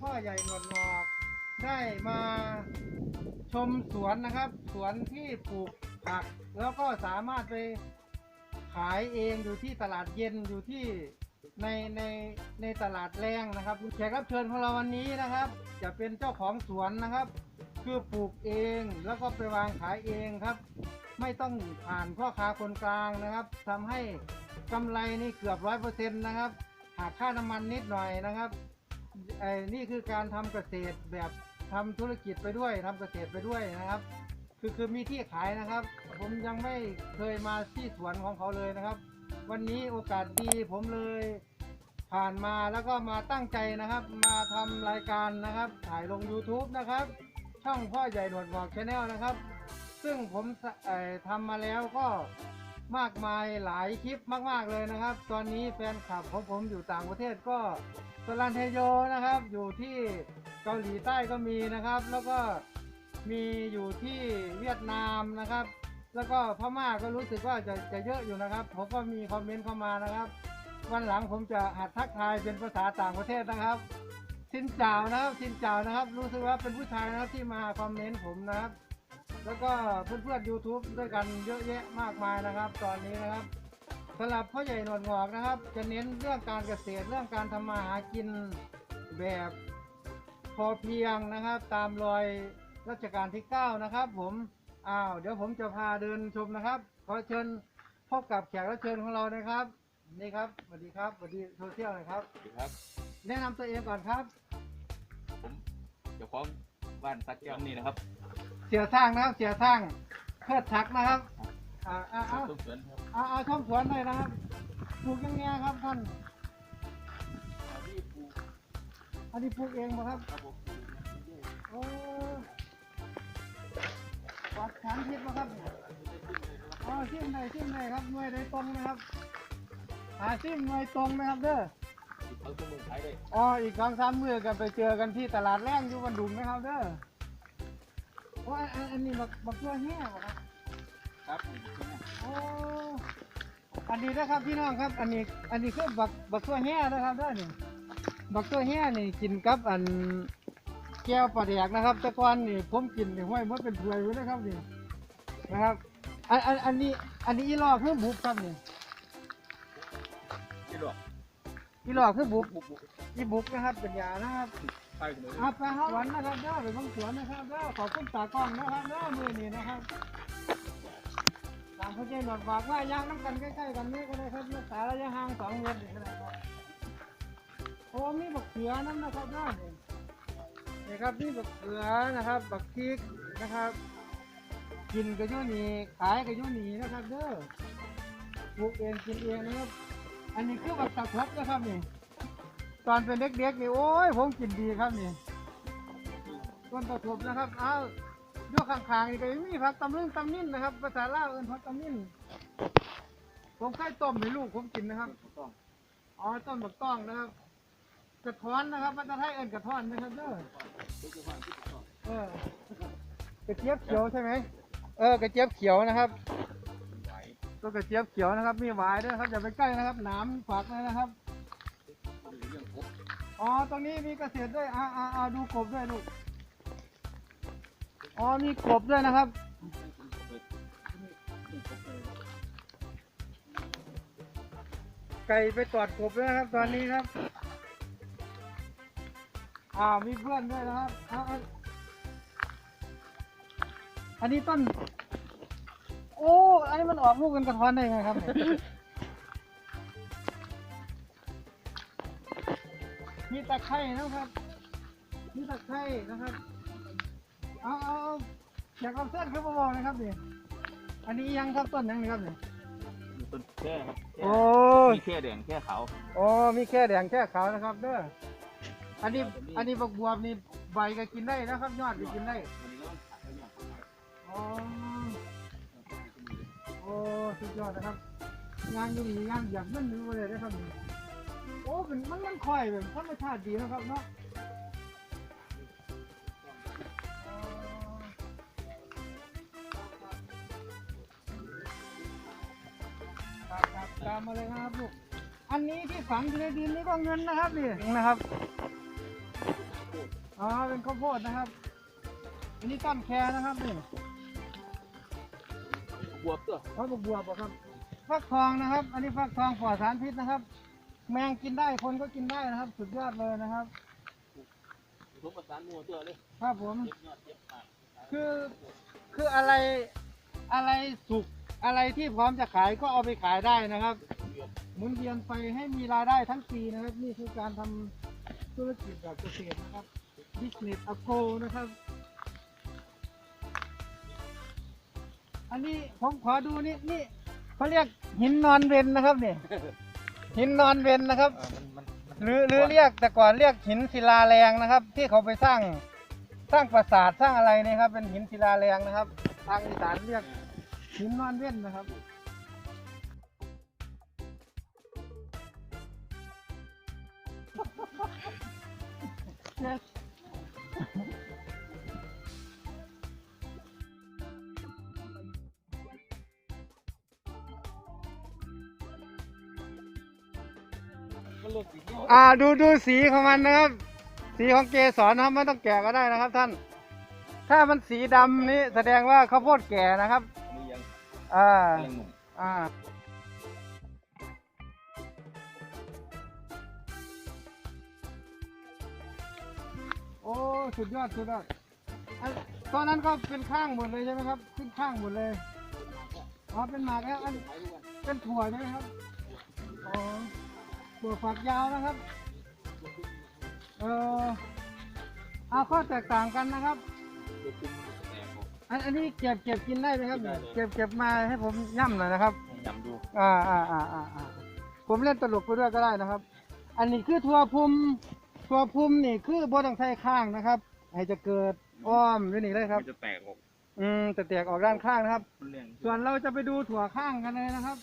พ่อใหญ่หนวดงอกได้มาชมสวนนะครับ สวนที่ปลูกผัก แล้วก็สามารถไปขายเองอยู่ที่ตลาดเย็นอยู่ที่ในในในตลาดแรงนะครับแขกรับเชิญของเราวันนี้นะครับ จะเป็นเจ้าของสวนนะครับ คือปลูกเองแล้วก็ไปวางขายเองครับ ไม่ต้องผ่านพ่อค้าคนกลางนะครับทำให้กำไรนี่เกือบร้อยเปอร์เซ็นต์นะครับหากค่าน้ำมันนิดหน่อยนะครับ ไอ้นี่คือการทำเกษตรแบบทำธุรกิจไปด้วยทำเกษตรไปด้วยนะครับ คือคือมีที่ขายนะครับ ผมยังไม่เคยมาที่สวนของเขาเลยนะครับ วันนี้โอกาสดีผมเลยผ่านมาแล้วก็มาตั้งใจนะครับ มาทำรายการนะครับ ถ่ายลง YouTube นะครับ ช่องพ่อใหญ่หนวดงอกชาแนลนะครับ ซึ่งผมสเอ่อทำมาแล้วก็ มากมายหลายคลิปมาก ๆเลยนะครับ ตอนนี้แฟนคลับของผมอยู่ต่างประเทศก็สลันเทโยนะครับ อยู่ที่เกาหลีใต้ก็มีนะครับ แล้วก็มีอยู่ที่เวียดนามนะครับ แล้วก็พม่าก็รู้สึกว่าจะจะเยอะอยู่นะครับ ผมก็มีคอมเมนต์เข้ามานะครับ วันหลังผมจะหัดทักทายเป็นภาษาต่างประเทศนะครับสินจ่าวนะครับสินจ่าวนะครับ รู้สึกว่าเป็นผู้ชายนะครับที่มาคอมเมนต์ผมนะครับ แล้วก็เพื่อนๆ YouTube ด้วยกันเยอะแยะมากมายนะครับ ตอนนี้นะครับสำหรับพ่อใหญ่หนวดงอกนะครับ จะเน้นเรื่องการเกษตรเรื่องการทำมาหากินแบบพอเพียงนะครับ ตามรอยรัชกาลที่ 9 นะครับ ผมอ้าวเดี๋ยวผมจะพาเดินชมนะครับ ขอเชิญพบกับแขกรับเชิญของเรานะครับ นี่ครับสวัสดีครับสวัสดีโซเชียลหนะครับ สวัสดีครับ แนะนำตัวเองก่อนครับ ผมเจ้าของบ้านสักแก้วนี่นะครับเสียสร้างนะครับ เสียสร้างเพิดทักนะครับอ่าอ่าอ่าต้นสวนครับเอาเอาช่องสวนหน่อยนะครับปลูกยังไงครับท่านที่ปลูกอันนี้ปลูกเองป่ะครับครับผมโอ้ปลอดสารพิษป่ะครับอ๋อซิมไหนซิมไหนครับหน่วยใดตรงนะครับหาซิมหน่วยตรงนะครับเด้อเขาสมุนไพรได้ อ๋ออีกสองสามมื้อกันไปเจอกันที่ตลาดแรงอยู่บันดุงนะครับเด้อ โอ้อันอันอันนี้บักบักตัวแห้งป่ะครับครับโอ้อันนี้นะครับพี่น้องครับ อันนี้อันนี้คือบักบักตัวแห่นะครับเด้อนี่บักตัวแห่นี่กินกับอันแก้วปลาแดกนะครับแต่ก่อนนี่ผมกินนี่ห้วยมันเป็นถ้วยอยู่นะครับนี่นะครับอันอันอันนี้อันนี้อีหลอกคือบุกครับนี่ที่ดอกอีหลอกคือบุกบุกบุกอีบุกนะครับเป็นยานะครับ ไปเลยอาไปครับสวนนะครับเด้อไปเบางสวนนะครับเด้อขอบคุณตากล้องนะครับเด้อมือนี้นะครับตามเขาใจหนวดฝากว่าย่างน้ำกันใกล้ๆกันนี่ก็ได้ครับรักษาระยะห่างสองเมตรนี่ก็ได้ครับโอ้มีบักเขือน้ำนะครับเด้อนี่นี่ครับนี่บักเขือนะครับ บักพริกนะครับ กินกับยูนี่ขายกับยูนี่นะครับเด้อปลูกเองกินเองนะครับ อันนี้คือบักตะครบนะครับนี่ ตอนเป็นเด็กๆนี่โอ้ยผมกินดีครับนี่ต้นตะครบนะครับเอายกข้างๆนี่ก็ยังมีผักตำลึงตำนิ่นนะครับ ภาษาลาวเอิ้นผักตำนิ่นผมเคยต้มให้ลูกผมกินนะครับต้องอ๋อต้นบักต้องนะครับกระท้อนนะครับภาษาไทยเอิ้นกระท้อนนะครับเด้อเออกระเจี๊ยบเขียวใช่ไหมเออกระเจี๊ยบเขียวนะครับไหวต้นกระเจี๊ยบเขียวนะครับ มีหวายด้วยครับอย่าไปใกล้นะครับหน้ำฝักเลยนะครับ อ๋อ ตรงนี้มีเกษตรด้วย อ่าอ่าอ่าดูกบด้วยลูก อ๋อ มีกบด้วยนะครับ ไก่ไปตอดกบด้วยนะครับ ตอนนี้ครับ อ่า มีเพื่อนด้วยนะครับอาเอาอันนี้ต้น โอ้ อันนี้มันออกลูกเป็นกระท้อนได้ไงครับเนี่ย ตะไคร่นะครับ มีตะไคร่นะครับ เอาเอาเอาอยากเอาเส้นขึ้นมาบอกนะครับนี่อันนี้ยังครับต้นยังนี่ครับนี่ต้นแค่ครับโอ้มีแค่แดงแค่ขาวโอ้มีแค่แดงแค่ขาวนะครับเด้อ อันนี้ อันนี้บักบวบนี่ใบก็กินได้นะครับ ยอดก็กินได้อ๋อ โอ้ สุดยอดนะครับ งานอยู่นี่งานอยากมันดูเลยนะครับนี่ โอ้เป็นมันมันค่อยแบบธรรมชาติดีนะครับเนาะอ๋อครับครับตามมาเลยนะครับลูก อันนี้ที่ฝังอยู่ในดินนี่ก็เงินนะครับนี่นะครับ อ๋อ เป็นข้าวโพดนะครับ อันนี้ต้นแครนะครับนี่บวบตัวเขาบวบๆครับ ฟักทองนะครับ อันนี้ฟักทองปลอดสารพิษนะครับ แมงกินได้คนก็กินได้นะครับ สุดยอดเลยนะครับผสมประสานมัวตัวเลยครับผม เจ็บยอดเจ็บปากคือคืออะไรอะไรสุกอะไรที่พร้อมจะขายก็เอาไปขายได้นะครับหมุนเวียนไปให้มีรายได้ทั้งปีนะครับ นี่คือการทำธุรกิจแบบเกษตรนะครับ business a go นะครับ อันนี้ผมขอดูนี่นี่เขาเรียกหินนอนเวนนะครับเนี่ย หินนอนเวนนะครับ เออมันมันมันหรือหรือเรียกแต่ก่อนเรียกหินศิลาแรงนะครับ ที่เขาไปสร้างสร้างปราสาทสร้างอะไรเนะครับ เป็นหินศิลาแรงนะครับ ทางอีสานเรียกหินนอนเว้นนะครับ Yes. มันเอ่าดูดูสีของมันนะครับ สีของเกสรนะครับไม่ต้องแก่ก็ได้นะครับ ท่าน ถ้ามันสีดำนี่แสดงว่าข้าวโพดแก่นะครับอ่าอ่าโอ้สุดยอดสุดยอดตอนนั้นก็เป็นข้างหมดเลยใช่ไหมครับ ขึ้นข้างหมดเลยอ๋อเป็นหมากแล้วอันเป็นถั่วใช่ไหมครับ ถั่วฝักยาวนะครับเออเอาข้อแตกต่างกันนะครับตัวคุมแตกออกอันอันนี้เก็บเก็บกินได้ไหมครับ กินได้เลย เก็บเก็บมาให้ผมย่ำหน่อยนะครับให้ยำดูอ่าอ่าอ่าอ่าอ่าผมเล่นตลกไปด้วยก็ได้นะครับ อันนี้คือทัวพุมทัวพุมนี่คือบ่ต้องใช้ข้างนะครับ ให้จะเกิดอ้อมอยู่นี่เลยครับ มันจะแตกออกอืมแต่แตกออกด้านข้างนะครับ มันเรื่องส่วนเราจะไปดูถั่วข้างกันเลยนะครับ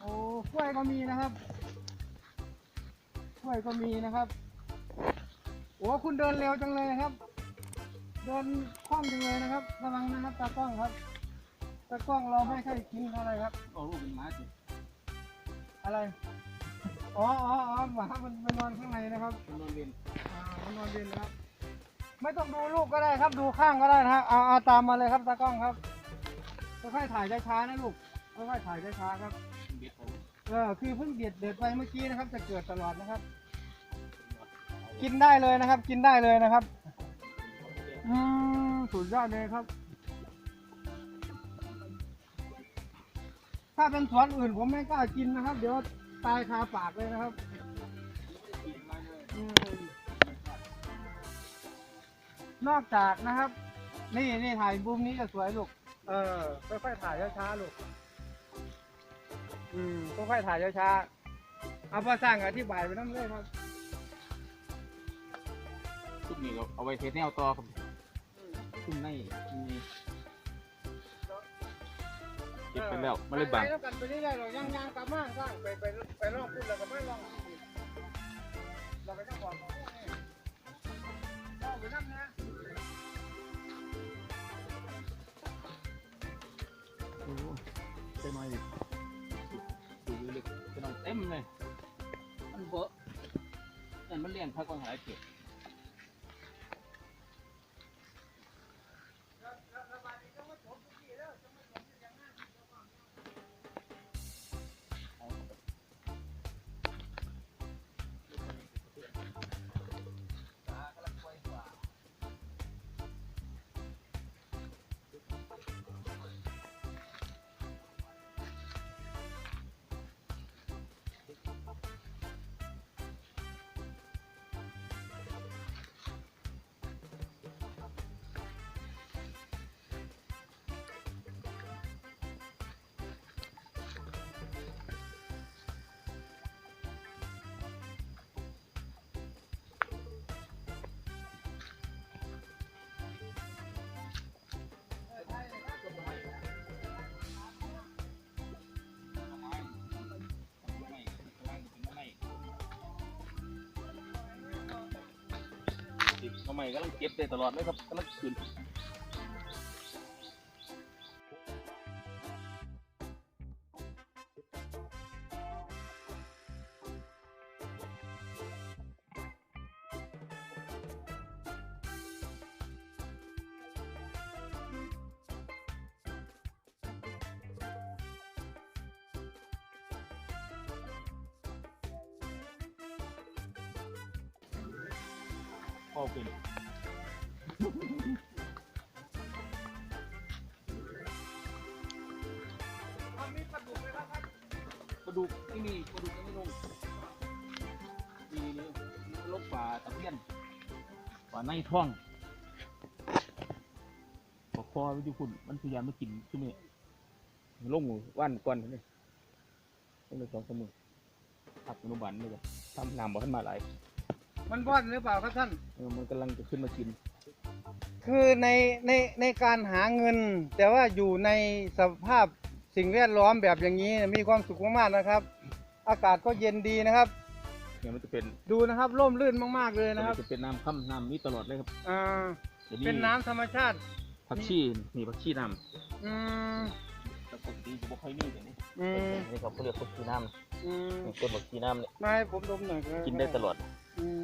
โอ้กล้วยก็มีนะครับกล้วยก็มีนะครับ โอ้คุณเดินเร็วจังเลยครับ เดินคล่องจังเลยนะครับ ระวังนะครับตากล้องครับ ตากล้องเราไม่ค่อยกินอะไรครับเอาลูกเป็นหม้าสิอะไร อ๋ออ๋ออ๋อหมามันมันนอนข้างในนะครับเป็นนอนเวียนอ่ามันนอนเย็นนะครับ ไม่ต้องดูลูกก็ได้ครับ ดูข้างก็ได้นะครับเอาเอาตามมาเลยครับตากล้องครับค่อยๆถ่ายช้าๆนะลูก ค่อยๆถ่ายช้าๆครับเบียดเขาเออคือเพิ่งเด็ดเด็ดไปเมื่อกี้นะครับ จะเกิดตลอดนะครับ กินได้เลยนะครับ กินได้เลยนะครับอืมสุดยอดเลยครับ ถ้าเป็นสวนอื่นผมไม่กล้ากินนะครับ เดี๋ยวตายคาปากเลยนะครับอืมนอกจากนะครับ นี่นี่ถ่ายมุมนี้จะสวยลูก เออค่อยๆถ่ายช้าๆลูก อืมค่อยๆถ่ายช้าๆเอาพอสร้างอธิบายไปน้ำเลยครับทุกนี่ก็เอาไว้เทแนวต่อครับทุ่มในมีเก็บไปแล้วมันเลยบางไปแล้วกันไปเรื่อยๆเราย่างย่างๆกลับมาสร้างไปไปไปลองพูดแล้วก็ไม่ลองเราไปต้องบอกเขาว่าเนี่ยลองไปนั่งนะโอ้ใช่ไหมดูลึกจะนอน เต็มเลย มันเบอะนั่นมันเลี้ยงพักกองหลายเก็บ ทำไมกำลังเก็บได้ตลอดเลยครับกำลังขึ้น ก็เป็นมีปลาดุกไหมครับปลาดุกไม่มีปลาดุกยังไม่ลงมีนี่ลกป่าตะเพียนป่าในท้องปลาคอวิจุคุณมันพยายามมากินช่วนี้ลงว่านก่อนนี่ต้องเลยสองสามมือผักอนุบาลนี่เลยทำน้ำบ่ขึ้นมาหลาย มันว่อนหรือเปล่าครับท่าน เออมันกำลังจะขึ้นมากิน คือในในในการหาเงิน แต่ว่าอยู่ในสภาพสิ่งแวดล้อมแบบอย่างนี้มีความสุขมากๆนะครับ อากาศก็เย็นดีนะครับ เนี่ยมันจะเป็นดูนะครับร่มรื่นมากๆเลยนะครับ มันจะเป็นน้ำค่ำน้ำนี้ตลอดเลยครับอ่า ดี๋ยวเป็นน้ำธรรมชาติ ผักชีนี่ผักชีน้ำอืมแต่ปกติจะบ่ค่อยมีแต่นี่อืม นี่เขาเรียกผักชีน้ำอืมนี่ต้นผักชีน้ำเนี่ย มาให้ผมดมหน่อยครับกินได้ตลอด อืม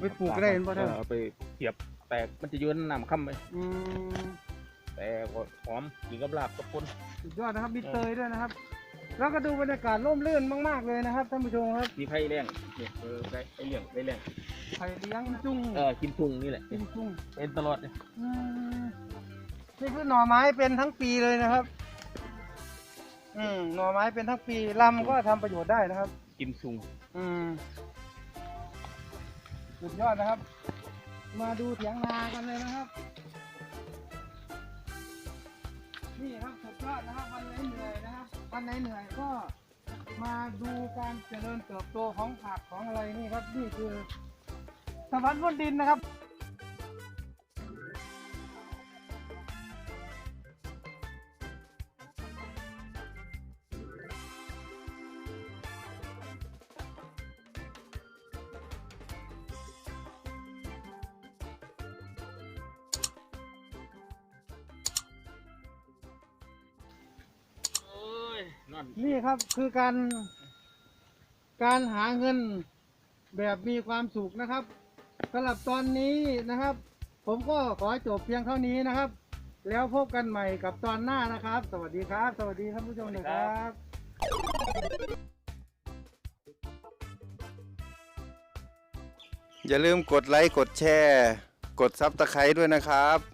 ไปปลูกก็ได้เห็นป่ะท่านออเอาไปเสียบแตกมันจะอยืนน้ำค่ำไปอืมแต่ก็หอมกินกับลาบกับปนสุดยอดนะครับมีเตยด้วยนะครับ แล้วก็ดูบรรยากาศร่มรื่นมาก ๆเลยนะครับท่านผู้ชมครับมีไผ่แรงเนี่ยเออได้ไผ่เลี้ยงไผ่แรงไข่เลี้ยงจุ้งเออกินพุงนี่แหละกินจุ้งเป็นตลอดเลยอืมนี่คือหน่อไม้เป็นทั้งปีเลยนะครับ อืมหน่อไม้เป็นทั้งปีลำก็ทำประโยชน์ได้นะครับ กินซุงอืม สุดยอดนะครับ มาดูเถียงนากันเลยนะครับ นี่ครับสุดยอดนะครับวันไหนเหนื่อยนะครับวันไหนเหนื่อยก็มาดูการเจริญเติบโตของผักของอะไรนี่ครับนี่คือสวรรค์บนดินนะครับ นอนนี่ครับคือการ การหาเงินแบบมีความสุขนะครับสำหรับตอนนี้นะครับ ผมก็ขอจบเพียงเท่านี้นะครับ แล้วพบกันใหม่กับตอนหน้านะครับ สวัสดีครับ สวัสดีท่านผู้ชมนะครับอย่าลืมกดไลค์กดแชร์ กดซับตะไคร้ด้วยนะครับ